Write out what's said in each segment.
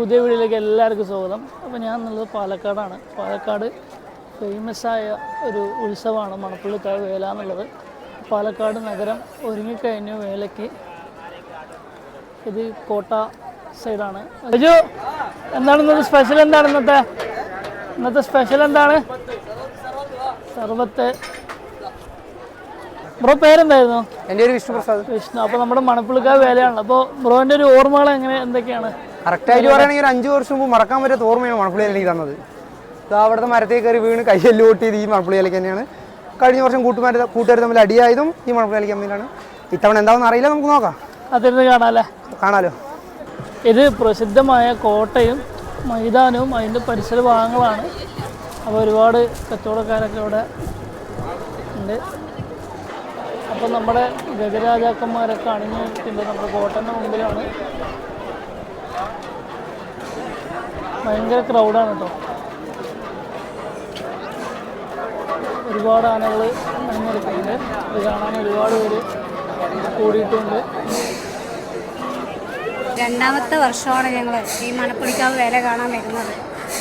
പുതിയ വീഡിയോയിലേക്ക് എല്ലാവർക്കും സ്വാഗതം. അപ്പോൾ ഞാൻ എന്നുള്ളത് പാലക്കാടാണ്. പാലക്കാട് ഫേമസ് ആയ ഒരു ഉത്സവമാണ് മണപ്പള്ളിക്കാവ് വേല എന്നുള്ളത് പാലക്കാട് നഗരം ഒരുങ്ങിക്കഴിഞ്ഞു വേലയ്ക്ക്. ഇത് കോട്ട സൈഡാണ്. അജു എന്താണ് ഇന്നത്തെ സ്പെഷ്യൽ എന്താണ് ഇന്നത്തെ? ഇന്നത്തെ സ്പെഷ്യൽ എന്താണ്? സർവത്തെ. ബ്രോ പേരെന്തായിരുന്നു? എന്റെ ഒരു വിഷ്ണു പ്രസാദ് വിഷ്ണു. അപ്പോൾ നമ്മുടെ മണപ്പുള്ളിക്കാവ് വേലയാണല്ലോ. അപ്പോൾ ബ്രോന്റെ ഒരു ഓർമ്മകൾ എങ്ങനെ എന്തൊക്കെയാണ്? കറക്റ്റായിട്ട് പറയുകയാണെങ്കിൽ ഒരു അഞ്ച് വർഷം മുമ്പ് മറക്കാൻ പറ്റാത്ത ഓർമ്മയാണ് മണപ്പുള്ളി എനിക്ക് തന്നത്. ഇത് അവിടുത്തെ മരത്തിൽ കയറി വീണ് കയ്യെല്ലു പൊട്ടിയത് ഈ മണപ്പുള്ളി ഇലയ്ക്ക് തന്നെയാണ്. കഴിഞ്ഞ വർഷം കൂട്ടുകാർ കൂട്ടുകാർ തമ്മിൽ അടിയായതും ഈ മണപ്പുള്ളി ഇലയ്ക്ക് തമ്മിലാണ്. ഇത്തവണ എന്താണെന്ന് അറിയില്ല നമുക്ക് നോക്കാം. അതിരുന്ന് കാണാല്ലേ? കാണാലോ. ഇത് പ്രസിദ്ധമായ കോട്ടയും മൈതാനവും അതിന്റെ പരിസര ഭാഗങ്ങളാണ്. അപ്പോൾ ഒരുപാട് കച്ചവടക്കാരൊക്കെ ഇവിടെ ഉണ്ട്. അപ്പോൾ നമ്മുടെ ഗജരാജാക്കന്മാരൊക്കെ അണിഞ്ഞു നിൽക്കുന്നത് നമ്മുടെ കോട്ടന്റെ മുമ്പിലാണ് ഭയങ്കര ക്രൗഡാണ് കേട്ടോ ഒരുപാട് ആനകൾ അണിഞ്ഞെടുക്കുന്നുണ്ട് ഇത് കാണാൻ ഒരുപാട് പേര് കൂടിയിട്ടുണ്ട്. രണ്ടാമത്തെ വർഷമാണ് ഞങ്ങൾ ഈ മണപ്പുളിക്കാവ് വേല കാണാൻ വരുന്നത്.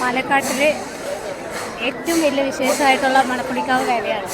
പാലക്കാട്ടിലെ ഏറ്റവും വലിയ വിശേഷമായിട്ടുള്ള മണപ്പുളിക്കാവ് വേലയാണ്.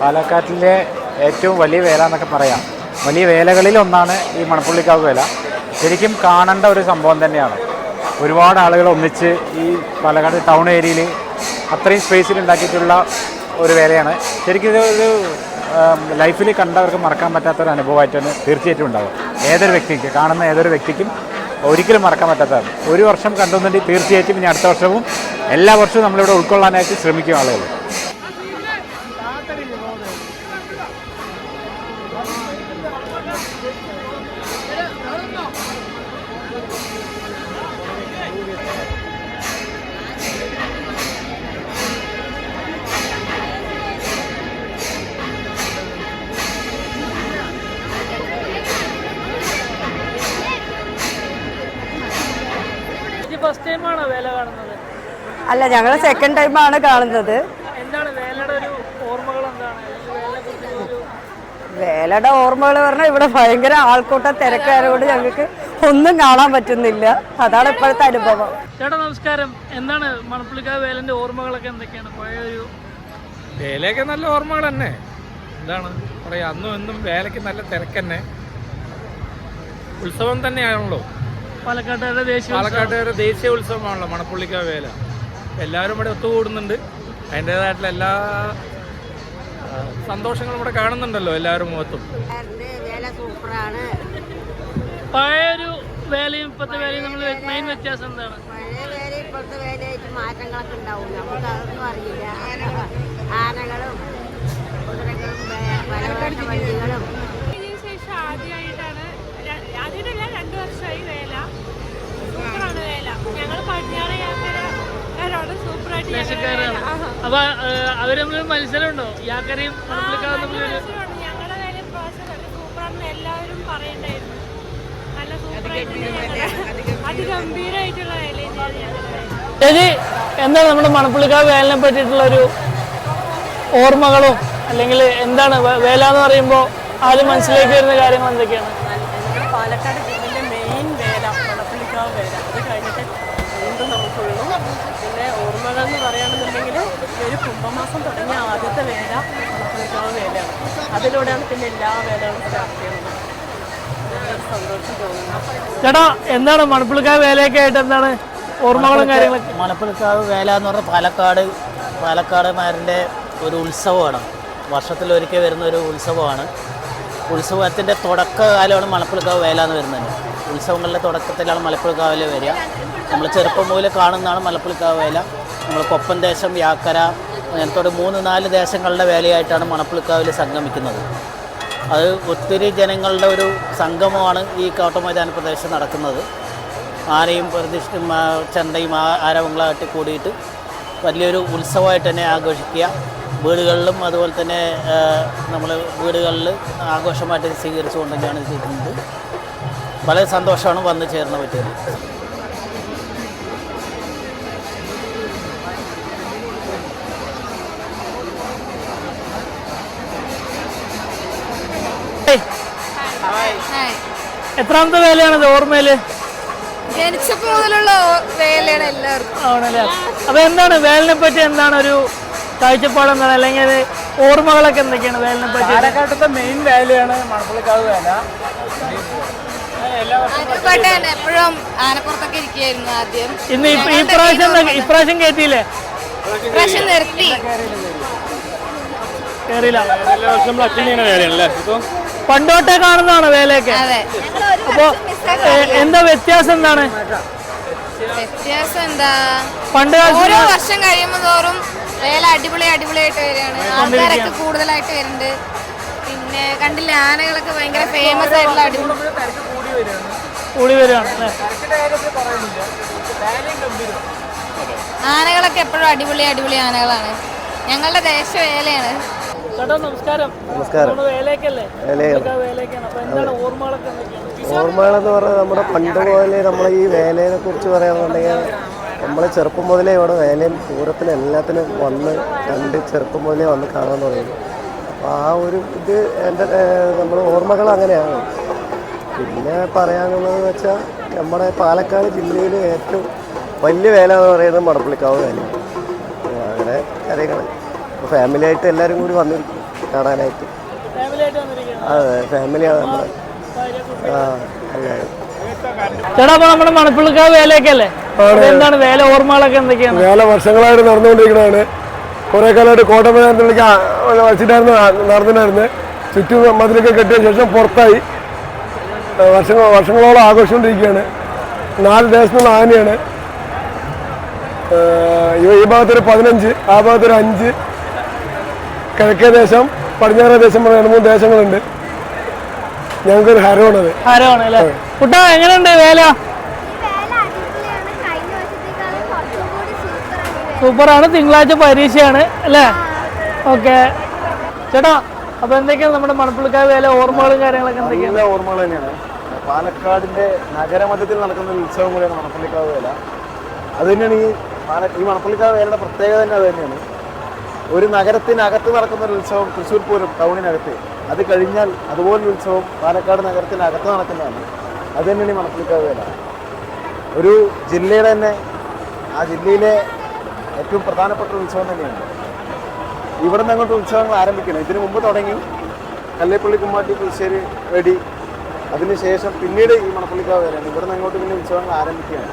പാലക്കാട്ടിലെ ഏറ്റവും വലിയ വേല എന്നൊക്കെ പറയാം. വലിയ വേലകളിൽ ഒന്നാണ് ഈ മണപ്പുള്ളിക്കാവ് വേല. ശരിക്കും കാണേണ്ട ഒരു സംഭവം തന്നെയാണ്. ഒരുപാട് ആളുകൾ ഒന്നിച്ച് ഈ പാലക്കാട് ടൗൺ ഏരിയയിൽ അത്രയും സ്പേസിൽ ഉണ്ടാക്കിയിട്ടുള്ള ഒരു വേലയാണ്. ശരിക്കും ഇതൊരു ലൈഫിൽ കണ്ടവർക്ക് മറക്കാൻ പറ്റാത്ത ഒരു അനുഭവമായിട്ടാണ് തീർച്ചയായിട്ടും ഉണ്ടാകും ഏതൊരു വ്യക്തിക്ക് കാണുന്ന ഏതൊരു വ്യക്തിക്കും ഒരിക്കലും മറക്കാൻ പറ്റാത്തതാണ്. ഒരു വർഷം കണ്ടുവന്നിട്ട് തീർച്ചയായിട്ടും ഇനി അടുത്ത വർഷവും എല്ലാ വർഷവും നമ്മളിവിടെ ഉൾക്കൊള്ളാനായിട്ട് ശ്രമിക്കും ആളുകൾ. ടൈമാണോ വേല കാണുന്നത്? അല്ല ഞങ്ങൾ സെക്കൻഡ് ടൈമാണ് കാണുന്നത്. എന്താണ് വേലയുടെ ഒരു ഓർമ്മകൾ എന്താണ്? അല്ലെങ്കിൽ ഒരു വേലയുടെ ഓർമ്മകൾ പറഞ്ഞാൽ ഇവിടെ ഭയങ്കര ആൾക്കൂട്ട തിരക്കാരോട് ഞങ്ങൾക്ക് ഒന്നും കാണാൻ പറ്റുന്നില്ല. അതാണ് ഇപ്പോഴത്തെ അനുഭവം. ചേട്ടാ നമസ്കാരം. എന്താണ് മണപ്പുള്ളിക്കാവ് വേലന്റെ ഓർമ്മകളൊക്കെ എന്തൊക്കെയാണ്? പഴയ ഒരു വേലയൊക്കെ നല്ല ഓർമ്മകൾ തന്നെ. എന്താണ്? പറയാ അന്നും എന്നും വേലയ്ക്ക് നല്ല തിരക്കന്നെ. ഉത്സവം തന്നെയാണല്ലോ. പാലക്കാട്ടുകാരുടെ ദേശീയ പാലക്കാട്ടുകാരുടെ ദേശീയ ഉത്സവമാണല്ലോ മണപ്പുള്ളിക്ക വേല എല്ലാവരും ഇവിടെ ഒത്തുകൂടുന്നുണ്ട്. അതിന്റെതായിട്ടുള്ള എല്ലാ സന്തോഷങ്ങളും ഇവിടെ കാണുന്നുണ്ടല്ലോ എല്ലാവരും മുഖത്തും. പഴയ ഒരു വേലയും ഇപ്പോഴത്തെ വേലയും നമ്മൾ മെയിൻ വ്യത്യാസം എന്താണ്? പഴയ വേല ഇപ്പോഴത്തെ വേലയായിട്ട് മാറ്റങ്ങളൊക്കെ ഉണ്ടാവും. നമുക്ക് അതൊന്നും അറിയില്ല. ആനകളും കുതിരകളും പല വണ്ടികളും ദേശക്കാരാണ് അപ്പൊ അവർ തമ്മിൽ മത്സരം യാക്കരയും തമ്മിൽ ഇപ്രാവശ്യം എല്ലാവരും പറയണ്ടായിരുന്നു. നല്ല അതിഗംഭീരമായിട്ടുള്ള ചേച്ചി എന്താണ് നമ്മുടെ മണപ്പുള്ളിക്കാവ് വേലിനെ പറ്റിയിട്ടുള്ള ഒരു ഓർമ്മകളും അല്ലെങ്കിൽ എന്താണ് വേല എന്ന് പറയുമ്പോൾ ആദ്യം മനസ്സിലേക്ക് വരുന്ന കാര്യങ്ങൾ എന്തൊക്കെയാണ്? പാലക്കാട് മെയിൻ വേല മണപ്പള്ളിക്കാവ് വേല അത് കഴിഞ്ഞിട്ട് വീണ്ടും നമുക്കുള്ളൂ പിന്നെ ഓർമ്മകൾ എന്ന് പറയുകയാണെന്നുണ്ടെങ്കിൽ ഒരു കുംഭമാസം തുടങ്ങിയ ആദ്യത്തെ വേല മണപ്പള്ളിക്കാവ് വേലയാണ്. അതിലൂടെയാണ് പിന്നെ എല്ലാ വേലകളും സ്റ്റാർട്ട് ചെയ്യുന്നത് ഒരു സന്തോഷം തോന്നുന്നു. ചേട്ടാ എന്താണ് മണപ്പുളിക്കാവ് വേലയൊക്കെ ആയിട്ട് എന്താണ് ഓർമ്മകളും കാര്യങ്ങളൊക്കെ? മണപ്പുളിക്കാവ് വേല എന്ന് പറഞ്ഞാൽ പാലക്കാട് പാലക്കാടുമാരുടെ ഒരു ഉത്സവമാണ്. വർഷത്തിലൊരിക്കൽ വരുന്ന ഒരു ഉത്സവമാണ്. ഉത്സവത്തിന്റെ തുടക്കകാലമാണ് മലപ്പുളിക്കാവ് വേല എന്ന് വരുന്നത്. ഉത്സവങ്ങളുടെ തുടക്കത്തിലാണ് മലപ്പുളിക്കാവിലെ വരിക. നമ്മൾ ചെറുപ്പം മുതൽ കാണുന്നതാണ് മലപ്പുളിക്കാവ് വേല. നമ്മൾ കൊപ്പൻ ദേശം യാക്കര അങ്ങനത്തെ ഒരു മൂന്ന് നാല് ദേശങ്ങളുടെ വേലയായിട്ടാണ് മണപ്പുളിക്കാവിൽ സംഗമിക്കുന്നത്. അത് ഒത്തിരി ജനങ്ങളുടെ ഒരു സംഗമമാണ് ഈ കോട്ടമൈതാന പ്രദേശം നടക്കുന്നത്. ആനയും പ്രതിഷ്ഠ ചണ്ടയും ആരവങ്ങളായിട്ട് കൂടിയിട്ട് വലിയൊരു ഉത്സവമായിട്ട് തന്നെ ആഘോഷിക്കുക. വീടുകളിലും അതുപോലെ തന്നെ നമ്മൾ വീടുകളിൽ ആഘോഷമായിട്ട് സ്വീകരിച്ചുകൊണ്ട് ചെയ്യുന്നത് വളരെ സന്തോഷമാണ് വന്നു ചേർന്ന് പറ്റിയത്. എത്രാമത്തെ വേലയാണത് ഓർമ്മയിൽ? മുതലുള്ള വേലയാണ് എല്ലാവർക്കും. ആണല്ലേ? അപ്പൊ എന്താണ് വേലിനെ പറ്റി എന്താണ് ഒരു കാഴ്ചപ്പാട് എന്താണ്? അല്ലെങ്കിൽ അത് ഓർമ്മകളൊക്കെ എന്തൊക്കെയാണ് വേലിനെ പറ്റി പാലക്കാട്ടത്തെ മെയിൻ വേലയാണ് മണപ്പുള്ളിക്കാവ് വേല. എപ്പോഴും ആനപ്പുറത്തൊക്കെ ഇരിക്കുകയായിരുന്നു ആദ്യം. ഇന്ന് ഈ പ്രാവശ്യം ഇപ്രാവശ്യം കയറ്റിയില്ലേ പ്രാവശ്യം നിർത്തി. കേറിയില്ല. എല്ലാ വർഷം പണ്ടോട്ടേ കാണുന്നതാണ് വേലയൊക്കെ. അപ്പൊ എന്താ വ്യത്യാസം എന്താണ്? വ്യത്യാസം എന്താ? പണ്ട് ഓരോ വർഷം കഴിയുമ്പോൾ തോറും വേല അടിപൊളി അടിപൊളിയായിട്ട് വരികയാണ്. ആൾക്കാരൊക്കെ കൂടുതലായിട്ട് വരുന്നുണ്ട്. പിന്നെ കണ്ടില്ല ആനകളൊക്കെ ഭയങ്കര ഫേമസ് ആയിട്ടുള്ള അടിപൊളി കൂടി വരികയാണ് ആനകളൊക്കെ എപ്പോഴും അടിപൊളി അടിപൊളി ആനകളാണ്. ഞങ്ങളുടെ ദേശവേലയാണ് ചേട്ടാ നമസ്കാരം. ഓർമ്മകളെന്ന് പറഞ്ഞാൽ നമ്മുടെ പണ്ട് മുതലേ നമ്മൾ ഈ വേലയെ കുറിച്ച് പറയുകയാണെന്നുണ്ടെങ്കിൽ നമ്മൾ ചെറുപ്പം മുതലേ ഇവിടെ വേലയും പൂരത്തിനും എല്ലാത്തിനും വന്ന് കണ്ട് ചെറുപ്പം മുതലേ വന്ന് കാണാൻ തുടങ്ങി. അപ്പോൾ ആ ഒരു ഇത് എന്റെ നമ്മുടെ ഓർമ്മകൾ അങ്ങനെയാണ്. പിന്നെ പറയാനുള്ളതെന്ന് വെച്ചാൽ നമ്മുടെ പാലക്കാട് ജില്ലയിലെ ഏറ്റവും വലിയ വേല എന്ന് പറയുന്നത് മടപ്പള്ളിക്കാവ് വേലയാണ്. അങ്ങനെ കാര്യങ്ങൾ ഫാമിലി ആയിട്ട് എല്ലാവരും കൂടി വന്നിരിക്കും കാണാനായിട്ട്. ഫാമിലി ആയിട്ട് വന്നിരിക്കുകയാണ്. അതെ ഫാമിലിയാണ് നമ്മുടെ ആ എല്ലാവരും ചേട്ടാ അപ്പൊ നമ്മുടെ മണപ്പുള്ളിക്കാവ് വേലയൊക്കെ അല്ലേ എന്താണ് വേല ഓർമ്മകളൊക്കെ എന്തൊക്കെയാണ്? വേല വർഷങ്ങളായിട്ട് നടന്നുകൊണ്ടിരിക്കുന്നതാണ് കുറെ കാലമായിട്ട് കോട്ടമലത്തിലേക്ക് വച്ചിട്ടായിരുന്നു നടന്നിട്ടായിരുന്നു ചുറ്റും മതിലൊക്കെ കെട്ടിയ ശേഷം പുറത്തായി. വർഷങ്ങൾ വർഷങ്ങളോളം ആഘോഷിച്ചുകൊണ്ടിരിക്കുകയാണ്. നാല് ദേശത്തുള്ള ആനയാണ്. ഈ ഭാഗത്തൊരു പതിനഞ്ച് ആ ഭാഗത്തൊരു അഞ്ച് കിഴക്കേ ദേശം പടിഞ്ഞാറേ ദേശം രണ്ട് മൂന്ന് ദേശങ്ങളുണ്ട്. ഞങ്ങൾക്കൊരു ഹരമാണത്. ഹരമാണ് അല്ലേ കുട്ടാ എങ്ങനെയുണ്ട് വേല? സൂപ്പറാണ് തിങ്കളാഴ്ച പരീക്ഷയാണ് അല്ലേ? ഓക്കെ. ചേട്ടാ അപ്പൊ എന്തൊക്കെയാണ് നമ്മുടെ മണപ്പുള്ളിക്കാർ വേല ഓർമ്മകളും കാര്യങ്ങളൊക്കെ എന്തൊക്കെയാണ്? ഓർമ്മകൾ തന്നെയാണ്. പാലക്കാടിന്റെ നഗരമധ്യത്തിൽ നടക്കുന്ന ഒരു ഉത്സവം കൂടിയാണ് മണപ്പള്ളിക്കാവ് വേല. അത് തന്നെയാണ് ഈ ഈ മണപ്പള്ളിക്കാവ് വേലയുടെ പ്രത്യേകത തന്നെ അത് തന്നെയാണ്. ഒരു നഗരത്തിനകത്ത് നടക്കുന്ന ഒരു ഉത്സവം തൃശ്ശൂർ പൂരം ടൗണിനകത്ത്. അത് കഴിഞ്ഞാൽ അതുപോലൊരു ഉത്സവം പാലക്കാട് നഗരത്തിനകത്ത് നടക്കുന്നതാണ്. അത് തന്നെയാണ് മണപ്പള്ളിക്കാവ് ഒരു ജില്ലയുടെ തന്നെ ആ ജില്ലയിലെ ഏറ്റവും പ്രധാനപ്പെട്ട ഉത്സവം തന്നെയാണ്. ഇവിടെ നിന്ന് അങ്ങോട്ട് ഉത്സവങ്ങൾ ആരംഭിക്കണം. ഇതിനു മുമ്പ് തുടങ്ങി കല്ലേപ്പള്ളി കുമ്മാട്ടി പുൽശ്ശേരി വെടി. അതിനുശേഷം പിന്നീട് ഈ മണപ്പള്ളിക്കാവ് വരെയാണ്. ഇവിടെ നിന്ന് അങ്ങോട്ട് പിന്നെ ഉത്സവങ്ങൾ ആരംഭിക്കുകയാണ്.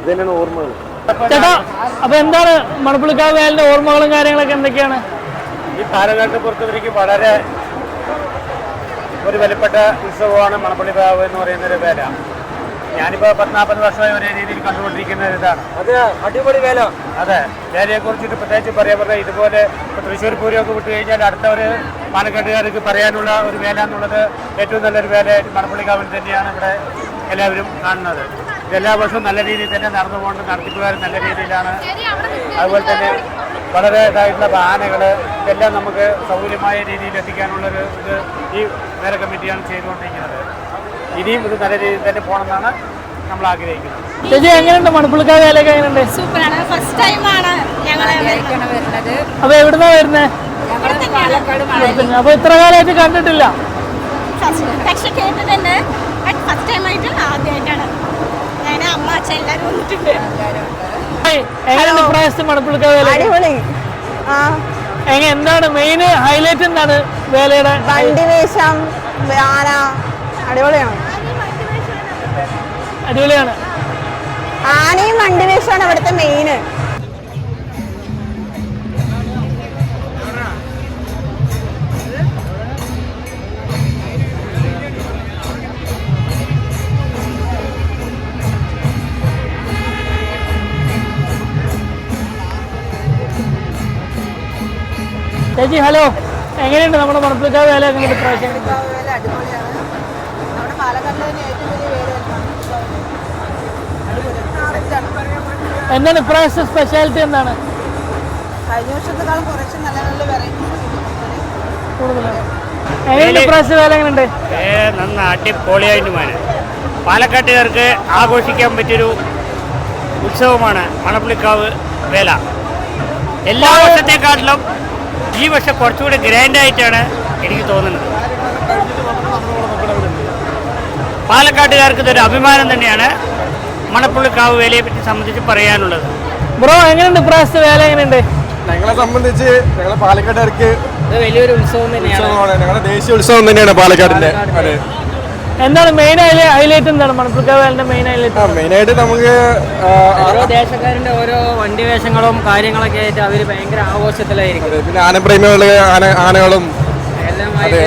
ഇത് തന്നെയാണ് ഓർമ്മകൾ. ചേട്ടാ അപ്പൊ എന്താണ് മണപ്പുള്ളിക്കാവ് വേലിന്റെ ഓർമ്മകളും കാര്യങ്ങളൊക്കെ എന്തൊക്കെയാണ്? ഈ പാലക്കാട്ട് പുറത്തവർക്ക് വളരെ ഒരു വിലപ്പെട്ട ഉത്സവമാണ് മണപ്പുളിക്കാവ് എന്ന് പറയുന്ന ഒരു വേല. ഞാനിപ്പോൾ പത്നാൽപ്പത് വർഷമായി ഒരേ രീതിയിൽ കണ്ടുകൊണ്ടിരിക്കുന്ന ഇതാണ്. അത് അടിപൊളി വേല. അതെ വേലയെ കുറിച്ചിട്ട് പ്രത്യേകിച്ച് പറയാൻ പറഞ്ഞാൽ ഇതുപോലെ തൃശ്ശൂർ പൂരമൊക്കെ വിട്ടു കഴിഞ്ഞാൽ അടുത്ത ഒരു പാലക്കാട്ടുകാർക്ക് പറയാനുള്ള ഒരു വേല എന്നുള്ളത് ഏറ്റവും നല്ലൊരു വേല മണപ്പുള്ളിക്കാവിൽ തന്നെയാണ് ഇവിടെ എല്ലാവരും കാണുന്നത്. എല്ലാ വർഷവും നല്ല രീതിയിൽ തന്നെ നടന്നു പോകേണ്ട നടത്തിപ്പുകാർ നല്ല രീതിയിലാണ്. അതുപോലെ തന്നെ വളരെ ഇതായിട്ടുള്ള ആനകൾ ഇതെല്ലാം നമുക്ക് സൗകര്യമായ രീതിയിൽ എത്തിക്കാനുള്ളൊരു ഇത് ഈ മേര കമ്മിറ്റിയാണ് ചെയ്തുകൊണ്ടിരിക്കുന്നത്. ഇനിയും ഇത് നല്ല രീതിയിൽ തന്നെ പോകണമെന്നാണ് നമ്മൾ ആഗ്രഹിക്കുന്നത്. ചേച്ചി എങ്ങനെയുണ്ട്? മണപ്പുള്ളിക്കാവ് വേലയൊക്കെ എങ്ങനെയുണ്ട്? സൂപ്പറാണ്. ഫസ്റ്റ് ടൈമാണ് ഞങ്ങൾ വരുന്നത്. അപ്പൊ എവിടുന്നാ വരുന്നത്? അപ്പൊ ഇത്ര കാലമായിട്ട് കണ്ടിട്ടില്ല. പക്ഷെ കേട്ടിട്ടുണ്ട് ഫസ്റ്റ് ടൈം ആയിട്ട് ആദ്യമായിട്ടാണ് അമ്മ അച്ഛൻ എല്ലാരും വന്നിട്ടുണ്ട്. ഇപ്രാവശ്യത്തെ മണപ്പുള്ളിക്കാവ് വേല അടിപൊളി. ആ. എങ്ങനെ എന്താണ് മെയിൻ ഹൈലൈറ്റ് എന്താണ് വേലയുടെ? വണ്ടി വേഷം ആന അടിപൊളിയാണ്. അടിപൊളിയാണ്. ആനയും വണ്ടി വേഷമാണ് ഇവിടുത്തെ മെയിന് ചേച്ചി ഹലോ. എങ്ങനെയുണ്ട് നമ്മുടെ മണപ്പുള്ളിക്കാവ് വേല? എങ്ങനെയുണ്ട് വേലയാണ് എന്താണ് ഇപ്രാവശ്യത്തെ സ്പെഷ്യാലിറ്റി എന്താണ്? കഴിഞ്ഞ വർഷത്തെക്കാളും കുറച്ച് നല്ല നല്ല വെറൈറ്റീസ് കൂടുതലാണ് എങ്ങനെയുണ്ട് ഇപ്രാവശ്യത്തെ വേല എങ്ങനെയുണ്ട്? നന്ന അടിപൊളിയായിട്ട് മോനെ പാലക്കാട്ടുകാർക്ക് ആഘോഷിക്കാൻ പറ്റിയൊരു ഉത്സവമാണ് മണപ്പുള്ളിക്കാവ് വേല. എല്ലാ വർഷത്തെക്കാട്ടിലും ഈ വർഷം കുറച്ചുകൂടി ഗ്രാൻഡായിട്ടാണ് എനിക്ക് തോന്നുന്നത്. പാലക്കാട്ടുകാർക്ക് ഇതൊരു അഭിമാനം തന്നെയാണ്. മണപ്പുള്ളിക്കാവ് വേലയെ പറ്റി സംബന്ധിച്ച് പറയാനുള്ളത്. ബ്രോ എങ്ങനെയുണ്ട് ഇപ്രാവശ്യത്തെ വേല എങ്ങനെയുണ്ട്? ഞങ്ങളെ സംബന്ധിച്ച് ഞങ്ങളെ പാലക്കാട്ടുകാർക്ക് വലിയൊരു ഉത്സവം തന്നെയാണ്. ഞങ്ങളുടെ ദേശീയ ഉത്സവം തന്നെയാണ് പാലക്കാടിന്റെ എന്താണ് മെയിൻ ഹൈലൈറ്റ് എന്താണ്? മണപ്പുറക്കാവലിന്റെ വേലന്റെ മെയിൻ ഹൈലൈറ്റ് മെയിൻ ആയിട്ട് നമുക്ക് ഓരോ ദേശക്കാരന്റെ ഓരോ വണ്ടി വേഷങ്ങളും കാര്യങ്ങളൊക്കെ ആയിട്ട് അവർ ഭയങ്കര ആഘോഷത്തിലായിരിക്കും. പിന്നെ ആനപ്രേമികൾ ആനകളും. എല്ലാം ആയിട്ട്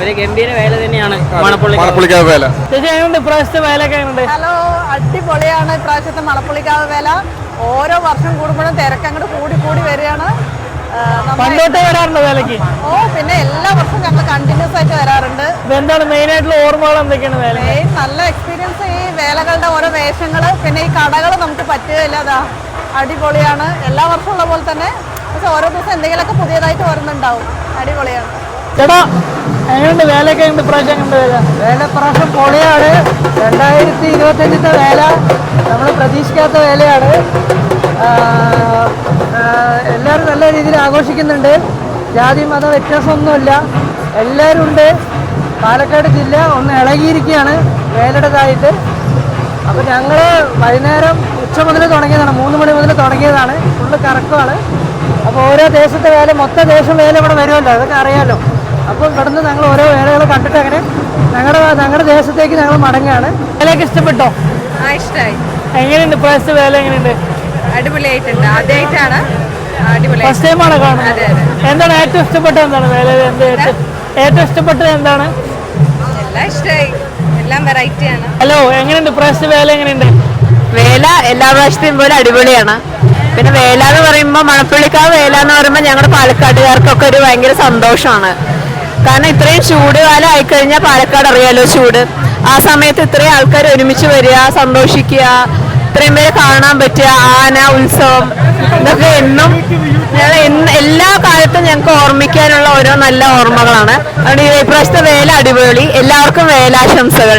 ഒരു ഗംഭീര വേല തന്നെയാണ് മണപ്പുള്ളി മണപ്പുള്ളിക്കാവ്. വേല. ചേച്ചി എങ്ങനെയുണ്ട്? ഇപ്രാവശ്യത്തെ വേലയൊക്കെ എങ്ങനെയുണ്ട്? ഹലോ അടിപൊളിയാണ് ഇപ്രാവശ്യത്തെ മണപ്പുള്ളിക്കാവ് വേല. ഓരോ വർഷം കൂടുമ്പോഴും തിരക്കങ്ങോട്ട് കൂടി കൂടി വരികയാണ്. പണ്ടോട്ടേ വരാറുണ്ടോ വേലയ്ക്ക്? ഓ പിന്നെ എല്ലാ വർഷവും ഞങ്ങൾ കണ്ടിന്യൂസ് ആയിട്ട് വരാറുണ്ട്. എന്താണ് മെയിൻ ആയിട്ടുള്ള ഓർമ്മകൾ എന്തൊക്കെയാണ് വേല നല്ല എക്സ്പീരിയൻസ് ഈ വേലകളുടെ ഓരോ വേഷങ്ങൾ പിന്നെ ഈ കടകൾ നമുക്ക് പറ്റുകയില്ല അതാ അടിപൊളിയാണ്. എല്ലാ വർഷവും ഉള്ള പോലെ തന്നെ. പക്ഷെ ഓരോ ദിവസം എന്തെങ്കിലുമൊക്കെ പുതിയതായിട്ട് വരുന്നുണ്ടാവും. അടിപൊളിയാണ്. ചേട്ടാ എങ്ങനെയുണ്ട് വേലയൊക്കെ ഉണ്ട് പ്രാവശ്യം എങ്ങനെയുണ്ട് വേല? വേല പ്രാവശ്യം പൊളിയാണ്. രണ്ടായിരത്തി ഇരുപത്തഞ്ചത്തെ വേല. നമ്മൾ പ്രതീക്ഷിക്കാത്ത വേലയാണ്. എല്ലാവരും നല്ല രീതിയിൽ ആഘോഷിക്കുന്നുണ്ട്. ജാതി മത വ്യത്യാസമൊന്നുമില്ല. എല്ലാവരും ഉണ്ട് പാലക്കാട് ജില്ല ഒന്ന് ഇളകിയിരിക്കുകയാണ് വേലയുടേതായിട്ട്. അപ്പോൾ ഞങ്ങൾ വൈകുന്നേരം ഉച്ച മുതൽ തുടങ്ങിയതാണ്. മൂന്ന് മണി മുതൽ തുടങ്ങിയതാണ്. ഫുള്ള് കറക്കമാണ്. അപ്പോൾ ഓരോ ദേശത്തെ വേല മൊത്തം ദേശം വേല ഇവിടെ വരുമല്ലോ. അതൊക്കെ അറിയാമല്ലോ അപ്പോൾ ഇവിടുന്ന് ഞങ്ങൾ ഓരോ വേലകൾ കണ്ടിട്ട് അങ്ങനെ ഞങ്ങളുടെ ഞങ്ങളുടെ ദേശത്തേക്ക് ഞങ്ങൾ മടങ്ങുകയാണ്. വേലയൊക്കെ ഇഷ്ടപ്പെട്ടോ? ആ ഇഷ്ടമായി എങ്ങനെയുണ്ട് ഇപ്പോഴത്തെ വേല എങ്ങനെയുണ്ട്? അടിപൊളിയായിട്ടുണ്ട്. ആദ്യമായിട്ടാണ് അടിപൊളി ഫസ്റ്റ് ടൈമാണ് കാണുന്നത്? എന്താണ് ഏറ്റവും ഇഷ്ടപ്പെട്ടത് എന്താണ് വേല എന്ത് ഏറ്റവും ഇഷ്ടപ്പെട്ടത് എന്താണ്? എല്ലാം ഇഷ്ടമായി എല്ലാം വെറൈറ്റിയാണ് ഹലോ എങ്ങനെയുണ്ട് ഇപ്രാവശ്യത്തെ വേല എങ്ങനെയുണ്ട്? വേല എല്ലാ പ്രാവശ്യത്തെയും പോലെ അടിപൊളിയാണ്. പിന്നെ വേല എന്ന് പറയുമ്പോൾ മണപ്പുള്ളിക്കാവ് വേല എന്ന് പറയുമ്പോൾ ഞങ്ങളുടെ പാലക്കാട്ടുകാർക്കൊക്കെ ഒരു ഭയങ്കര സന്തോഷമാണ്. കാരണം ഇത്രയും ചൂട് കാലം ആയിക്കഴിഞ്ഞാൽ പാലക്കാട് അറിയാലോ ചൂട്. ആ സമയത്ത് ഇത്രയും ആൾക്കാർ ഒരുമിച്ച് വരിക സന്തോഷിക്കുക ഇത്രയും പേരെ കാണാൻ പറ്റുക ആന ഉത്സവം ഇതൊക്കെ എന്നും ഞങ്ങൾ എല്ലാ കാലത്തും ഞങ്ങൾക്ക് ഓർമ്മിക്കാനുള്ള ഓരോ നല്ല ഓർമ്മകളാണ്. അതുകൊണ്ട് ഈ പ്രാവശ്യത്തെ വേല അടിപൊളി. എല്ലാവർക്കും വേലാശംസകൾ.